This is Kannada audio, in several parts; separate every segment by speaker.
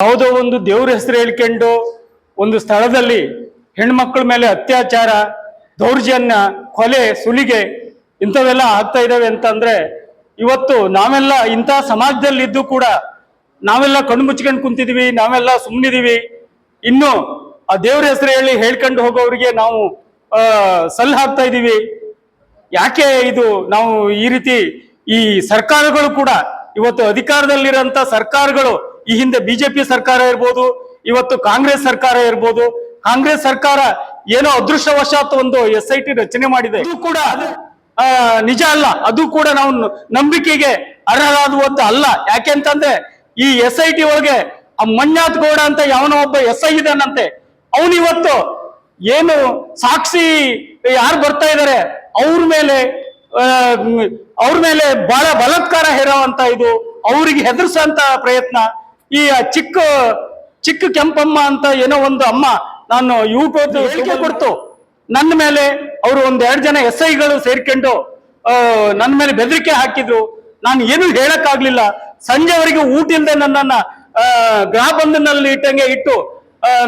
Speaker 1: ಯಾವುದೋ ಒಂದು ದೇವ್ರ ಹೆಸರು ಹೇಳ್ಕೊಂಡು ಒಂದು ಸ್ಥಳದಲ್ಲಿ ಹೆಣ್ಮಕ್ಳ ಮೇಲೆ ಅತ್ಯಾಚಾರ, ದೌರ್ಜನ್ಯ, ಕೊಲೆ, ಸುಲಿಗೆ ಇಂಥವೆಲ್ಲ ಆಗ್ತಾ ಇದ್ದಾವೆ ಅಂತಂದ್ರೆ ಇವತ್ತು ನಾವೆಲ್ಲ ಇಂಥ ಸಮಾಜದಲ್ಲಿದ್ದು ಕೂಡ ನಾವೆಲ್ಲ ಕಣ್ಣು ಮುಚ್ಕೊಂಡು ಕುಂತಿದೀವಿ, ನಾವೆಲ್ಲ ಸುಮ್ಮನಿದೀವಿ ಇನ್ನು ಆ ದೇವ್ರ ಹೆಸರು ಹೇಳಿ ಹೇಳ್ಕೊಂಡು ಹೋಗೋರಿಗೆ ನಾವು ಸಲ್ ಹಾಕ್ತಾ ಇದೀವಿ. ಯಾಕೆ ಇದು ನಾವು ಈ ರೀತಿ ಈ ಸರ್ಕಾರಗಳು ಕೂಡ ಇವತ್ತು ಅಧಿಕಾರದಲ್ಲಿರೋಂಥ ಸರ್ಕಾರಗಳು ಈ ಹಿಂದೆ ಬಿಜೆಪಿ ಸರ್ಕಾರ ಇರ್ಬೋದು ಇವತ್ತು ಕಾಂಗ್ರೆಸ್ ಸರ್ಕಾರ ಇರ್ಬೋದು ಕಾಂಗ್ರೆಸ್ ಸರ್ಕಾರ ಏನೋ ಅದೃಷ್ಟವಶಾತ್ ಒಂದು ಎಸ್ ಐ ಟಿ ರಚನೆ ಮಾಡಿದೆ. ಇದು ಕೂಡ ನಿಜ ಅಲ್ಲ ಅದು ಕೂಡ ನಾವು ನಂಬಿಕೆಗೆ ಅರ್ಹರಾದುವಂತ ಅಲ್ಲ. ಯಾಕೆಂತಂದ್ರೆ ಈ ಎಸ್ ಐ ಟಿ ಒಳಗೆ ಆ ಮಂಜಾತ್ ಗೌಡ ಅಂತ ಯಾವನೋ ಒಬ್ಬ ಎಸ್ ಐ ಇದಾನಂತೆ. ಅವನಿವತ್ತು ಏನು ಸಾಕ್ಷಿ ಯಾರು ಬರ್ತಾ ಇದ್ದಾರೆ ಅವ್ರ ಮೇಲೆ ಅವ್ರ ಮೇಲೆ ಬಹಳ ಬಲಾತ್ಕಾರ ಹೇರೋವಂತ ಇದು ಅವ್ರಿಗೆ ಹೆದರ್ಸಂತ ಪ್ರಯತ್ನ. ಈ ಚಿಕ್ಕ ಚಿಕ್ಕ ಕೆಂಪಮ್ಮ ಅಂತ ಏನೋ ಒಂದು ಅಮ್ಮ ನಾನು ಯೂಟ್ಯೂಬ್ ಹೇಳಿಕೆ ಕೊಡ್ತು. ನನ್ನ ಮೇಲೆ ಅವರು ಒಂದ್ ಎರಡು ಜನ ಎಸ್ ಐಗಳು ಸೇರ್ಕೊಂಡು ನನ್ನ ಮೇಲೆ ಬೆದರಿಕೆ ಹಾಕಿದ್ರು. ನಾನು ಏನು ಹೇಳಕ್ಕಾಗ್ಲಿಲ್ಲ. ಸಂಜೆವರೆಗೆ ಊಟ ಇಲ್ಲದೆ ನನ್ನನ್ನ ಗ್ರಹ ಗೃಹ ಬಂಧನಲ್ಲಿ ಇಟ್ಟಂಗೆ ಇಟ್ಟು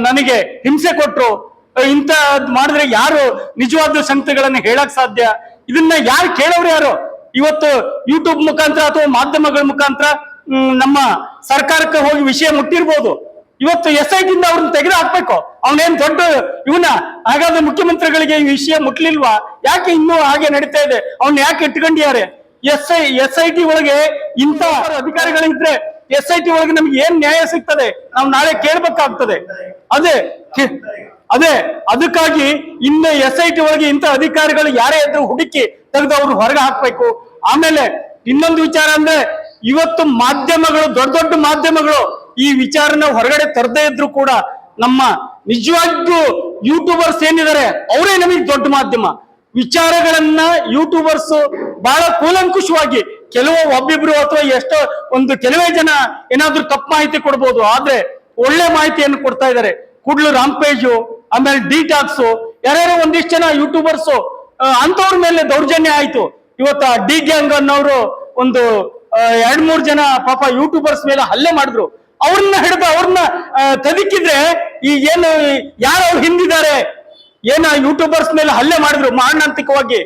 Speaker 1: ನನಗೆ ಹಿಂಸೆ ಕೊಟ್ರು. ಇಂತ ಮಾಡಿದ್ರೆ ಯಾರು ನಿಜವಾದ ಸಂಗತಿಗಳನ್ನ ಹೇಳಕ್ ಸಾಧ್ಯ? ಇದನ್ನ ಯಾರು ಕೇಳೋರು ಯಾರು? ಇವತ್ತು ಯೂಟ್ಯೂಬ್ ಮುಖಾಂತರ ಅಥವಾ ಮಾಧ್ಯಮಗಳ ಮುಖಾಂತರ ನಮ್ಮ ಸರ್ಕಾರಕ್ಕೆ ಹೋಗಿ ವಿಷಯ ಮುಟ್ಟಿರ್ಬೋದು. ಇವತ್ತು ಎಸ್ ಐ ಟಿಂದ ಅವ್ರನ್ನ ತೆಗೆದು ಹಾಕ್ಬೇಕು ಅವನೇನ್ ದೊಡ್ಡ ಇವನ ಹಾಗಾದ್ರೆ ಮುಖ್ಯಮಂತ್ರಿಗಳಿಗೆ ಈ ವಿಷಯ ಮುಟ್ಲಿಲ್ವಾ? ಯಾಕೆ ಇನ್ನೂ ಹಾಗೆ ನಡೀತಾ ಇದೆ? ಅವ್ನ ಯಾಕೆ ಇಟ್ಕೊಂಡಿದ್ದಾರೆ? S I S I T ಒಳಗೆ ಇಂಥ ಅಧಿಕಾರಿಗಳಿದ್ರೆ ಎಸ್ ಐ ಟಿ ಒಳಗೆ ನಮ್ಗೆ ಏನ್ ನ್ಯಾಯ ಸಿಗ್ತದೆ? ನಾವು ನಾಳೆ ಕೇಳ್ಬೇಕಾಗ್ತದೆ. ಅದೇ ಅದೇ, ಅದಕ್ಕಾಗಿ ಇನ್ನು ಎಸ್ ಐ ಟಿ ಒಳಗೆ ಇಂಥ ಅಧಿಕಾರಿಗಳು ಯಾರೇ ಇದ್ರು ಹುಡುಕಿ ತೆಗೆದು ಅವ್ರು ಹೊರಗೆ ಹಾಕ್ಬೇಕು. ಆಮೇಲೆ ಇನ್ನೊಂದು ವಿಚಾರ ಅಂದ್ರೆ ಇವತ್ತು ಮಾಧ್ಯಮಗಳು, ದೊಡ್ಡ ದೊಡ್ಡ ಮಾಧ್ಯಮಗಳು ಈ ವಿಚಾರನ ಹೊರಗಡೆ ತರದೇ ಇದ್ರು ಕೂಡ ನಮ್ಮ ನಿಜವಾಗ್ಲೂ ಯೂಟ್ಯೂಬರ್ಸ್ ಏನಿದ್ದಾರೆ, ಅವರೇ ನಮಗೆ ದೊಡ್ಡ ಮಾಧ್ಯಮ. ವಿಚಾರಗಳನ್ನ ಯೂಟ್ಯೂಬರ್ಸ್ ಬಹಳ ಕೂಲಂಕುಷವಾಗಿ ಕೆಲವು ಒಬ್ಬಿಬ್ರು ಅಥವಾ ಎಷ್ಟೋ ಒಂದು ಕೆಲವೇ ಜನ ಏನಾದ್ರೂ ತಪ್ಪು ಮಾಹಿತಿ ಕೊಡ್ಬೋದು, ಆದ್ರೆ ಒಳ್ಳೆ ಮಾಹಿತಿಯನ್ನು ಕೊಡ್ತಾ ಇದ್ದಾರೆ. ಕುಡ್ಲು ರಾಂಪೇಜು ಆಮೇಲೆ ಡಿಟಾಕ್ಸ್, ಯಾರ್ಯಾರೋ ಒಂದಿಷ್ಟು ಜನ ಯೂಟ್ಯೂಬರ್ಸ್ ಅಂತವ್ರ ಮೇಲೆ ದೌರ್ಜನ್ಯ ಆಯ್ತು. ಇವತ್ತು ಡಿ ಗ್ಯಾಂಗ್ ಅನ್ನೋರು ಒಂದು ಎರಡ್ ಮೂರ್ ಜನ ಪಾಪ ಯೂಟ್ಯೂಬರ್ಸ್ ಮೇಲೆ ಹಲ್ಲೆ ಮಾಡಿದ್ರು. ಅವ್ರನ್ನ ಹಿಡಿದು ಅವ್ರನ್ನ ತದಿಕ್ಕಿದ್ರೆ ಈ ಏನು, ಯಾರು ಅವ್ರು ಹಿಂದಿದ್ದಾರೆ? ಏನ ಯೂಟ್ಯೂಬರ್ಸ್ ಮೇಲೆ ಹಲ್ಲೆ ಮಾಡಿದ್ರು ಮಾರಣಾಂತಿಕವಾಗಿ.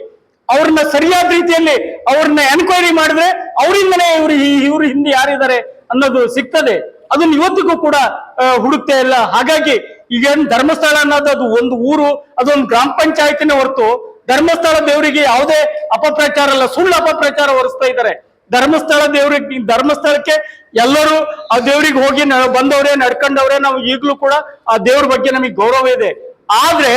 Speaker 1: ಅವ್ರನ್ನ ಸರಿಯಾದ ರೀತಿಯಲ್ಲಿ ಅವ್ರನ್ನ ಎನ್ಕ್ವೈರಿ ಮಾಡಿದ್ರೆ ಅವರಿಂದನೇ ಇವ್ರು ಇವ್ರು ಹಿಂದೆ ಯಾರಿದ್ದಾರೆ ಅನ್ನೋದು ಸಿಗ್ತದೆ. ಅದನ್ನ ಇವತ್ತಿಗೂ ಕೂಡ ಹುಡುಕ್ತಾ ಇಲ್ಲ. ಹಾಗಾಗಿ ಈಗೇನ್ ಧರ್ಮಸ್ಥಳ ಅನ್ನೋದು ಅದು ಒಂದು ಊರು, ಅದೊಂದು ಗ್ರಾಮ ಪಂಚಾಯತಿನ ಹೊರತು ಧರ್ಮಸ್ಥಳ ದೇವರಿಗೆ ಯಾವುದೇ ಅಪಪ್ರಚಾರ ಅಲ್ಲ ಸುಳ್ಳು ಅಪಪ್ರಚಾರ ಹೊರಿಸ್ತಾ ಇದ್ದಾರೆ. ಧರ್ಮಸ್ಥಳ ದೇವ್ರಿಗೆ ಧರ್ಮಸ್ಥಳಕ್ಕೆ ಎಲ್ಲರೂ ಆ ದೇವ್ರಿಗೆ ಹೋಗಿ ಬಂದವ್ರೆ, ನಡ್ಕೊಂಡವ್ರೆ, ನಾವು ಈಗಲೂ ಕೂಡ ಆ ದೇವ್ರ ಬಗ್ಗೆ ನಮಗೆ ಗೌರವ ಇದೆ. ಆದ್ರೆ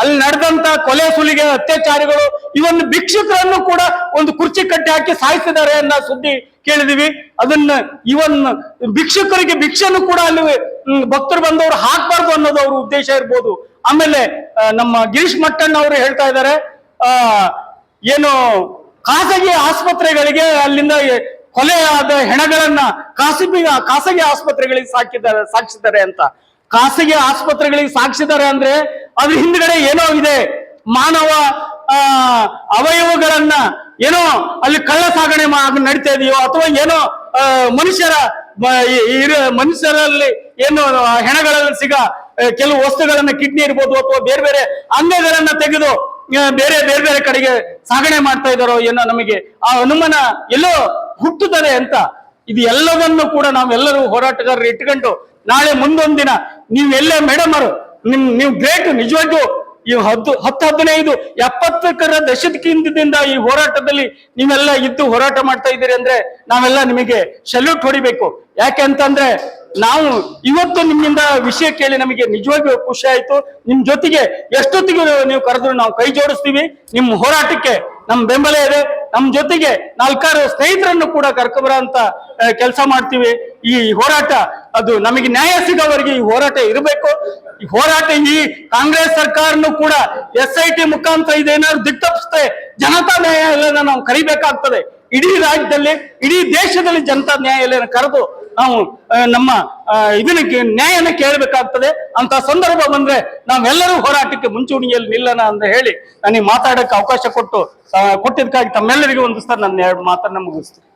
Speaker 1: ಅಲ್ಲಿ ನಡೆದಂತ ಕೊಲೆ ಸುಲಿಗೆ, ಅತ್ಯಾಚಾರಿಗಳು ಇವನ್ ಭಿಕ್ಷುಕರನ್ನು ಕೂಡ ಒಂದು ಕುರ್ಚಿ ಕಟ್ಟಿ ಹಾಕಿ ಸಾಯಿಸಿದ್ದಾರೆ ಅನ್ನೋ ಸುದ್ದಿ ಕೇಳಿದೀವಿ. ಅದನ್ನ ಇವನ್ ಭಿಕ್ಷುಕರಿಗೆ ಭಿಕ್ಷೆನು ಕೂಡ ಅಲ್ಲಿ ಭಕ್ತರು ಬಂದವರು ಹಾಕ್ಬಾರ್ದು ಅನ್ನೋದು ಅವ್ರ ಉದ್ದೇಶ ಇರ್ಬೋದು. ಆಮೇಲೆ ನಮ್ಮ ಗಿರೀಶ್ ಮಟ್ಟಣ್ಣ ಅವರು ಹೇಳ್ತಾ ಇದ್ದಾರೆ. ಏನು ಖಾಸಗಿ ಆಸ್ಪತ್ರೆಗಳಿಗೆ ಅಲ್ಲಿಂದ ಕೊಲೆಯಾದ ಹೆಣಗಳನ್ನ ಖಾಸಗಿ ಖಾಸಗಿ ಆಸ್ಪತ್ರೆಗಳಿಗೆ ಸಾಕಿದ್ದಾರೆ ಸಾಕ್ಷಿದ್ದಾರೆ ಅಂತ. ಖಾಸಗಿ ಆಸ್ಪತ್ರೆಗಳಿಗೆ ಸಾಕ್ಷಿದ್ದಾರೆ ಅಂದ್ರೆ ಅದ್ರ ಹಿಂದ್ಗಡೆ ಏನೋ ಇದೆ. ಮಾನವ ಅವಯವಗಳನ್ನ ಏನೋ ಅಲ್ಲಿ ಕಳ್ಳ ಸಾಗಣೆ ನಡೀತಾ ಇದೆಯೋ ಅಥವಾ ಏನೋ ಮನುಷ್ಯರ ಮನುಷ್ಯರಲ್ಲಿ ಏನು ಹೆಣಗಳಲ್ಲಿ ಸಿಗ ಕೆಲವು ವಸ್ತುಗಳನ್ನ ಕಿಡ್ನಿ ಇರ್ಬೋದು ಅಥವಾ ಬೇರೆ ಬೇರೆ ಅಂಗಗಳನ್ನ ತೆಗೆದು ಬೇರೆ ಬೇರೆ ಬೇರೆ ಕಡೆಗೆ ಸಾಗಣೆ ಮಾಡ್ತಾ ಇದ್ದಾರೋ ಏನೋ ನಮಗೆ ಆ ಅನುಮಾನ ಎಲ್ಲೋ ಹುಟ್ಟುತ್ತದೆ ಅಂತ. ಇದು ಎಲ್ಲವನ್ನು ಕೂಡ ನಾವೆಲ್ಲರೂ ಹೋರಾಟಗಾರರು ಇಟ್ಕೊಂಡು ನಾಳೆ ಮುಂದೊಂದು ನೀವು ಎಲ್ಲೇ ಮೇಡಮ್ ಅವರು, ನಿಮ್, ನೀವು ಗ್ರೇಟ್ ನಿಜವಾಗ್ಲೂ ಈ ಹತ್ತು ಹತ್ತು, ಹದಿನೈದು, ಎಪ್ಪತ್ತಕ್ಕರ ದಶಕದಿಂದ ಈ ಹೋರಾಟದಲ್ಲಿ ನೀವೆಲ್ಲ ಇದ್ದು ಹೋರಾಟ ಮಾಡ್ತಾ ಇದ್ದೀರಿ ಅಂದ್ರೆ ನಾವೆಲ್ಲ ನಿಮಗೆ ಸೆಲ್ಯೂಟ್ ಹೊಡಿಬೇಕು. ಯಾಕೆ ಅಂತಂದ್ರೆ ನಾವು ಇವತ್ತು ನಿಮ್ಮಿಂದ ವಿಷಯ ಕೇಳಿ ನಮಗೆ ನಿಜವಾಗಿಯೂ ಖುಷಿ ಆಯ್ತು. ನಿಮ್ ಜೊತೆಗೆ ಎಷ್ಟೊತ್ತಿಗೆ ನೀವು ಕರೆದ್ರು ನಾವು ಕೈ ಜೋಡಿಸ್ತೀವಿ. ನಿಮ್ಮ ಹೋರಾಟಕ್ಕೆ ನಮ್ ಬೆಂಬಲ ಇದೆ. ನಮ್ ಜೊತೆಗೆ ನಾಲ್ಕಾರು ಸ್ನೇಹಿತರನ್ನು ಕೂಡ ಕರ್ಕೊಬರ ಅಂತ ಕೆಲಸ ಮಾಡ್ತೀವಿ. ಈ ಹೋರಾಟ, ಅದು ನಮಗೆ ನ್ಯಾಯ ಸಿಗೋವರೆಗೆ ಈ ಹೋರಾಟ ಇರಬೇಕು. ಈ ಹೋರಾಟ ಈ ಕಾಂಗ್ರೆಸ್ ಸರ್ಕಾರನು ಕೂಡ ಎಸ್ ಐ ಟಿ ಮುಖಾಂತರ ಇದೇನಾದ್ರು ದಿಟ್ಟಪ್ಪಿಸುತ್ತೆ ಜನತಾ ನ್ಯಾಯಾಲಯನ ನಾವು ಕರಿಬೇಕಾಗ್ತದೆ. ಇಡೀ ರಾಜ್ಯದಲ್ಲಿ, ಇಡೀ ದೇಶದಲ್ಲಿ ಜನತಾ ನ್ಯಾಯಾಲಯನ ಕರೆದು ನಾವು ನಮ್ಮ ಇದನ್ನ ನ್ಯಾಯನ ಕೇಳಬೇಕಾಗ್ತದೆ. ಅಂತ ಸಂದರ್ಭ ಬಂದ್ರೆ ನಾವೆಲ್ಲರೂ ಹೋರಾಟಕ್ಕೆ ಮುಂಚೂಣಿಯಲ್ಲಿ ನಿಲ್ಲೋಣ ಅಂತ ಹೇಳಿ ನನಗೆ ಮಾತಾಡಕ್ಕೆ ಅವಕಾಶ ಕೊಟ್ಟು ಕೊಟ್ಟಿದ್ದಕ್ಕಾಗಿ ತಮ್ಮೆಲ್ಲರಿಗೂ ಒಂದು ಸರ್ ನನ್ನ ಎರಡು ಮಾತನ್ನ ಮುಗಿಸ್ತೀನಿ.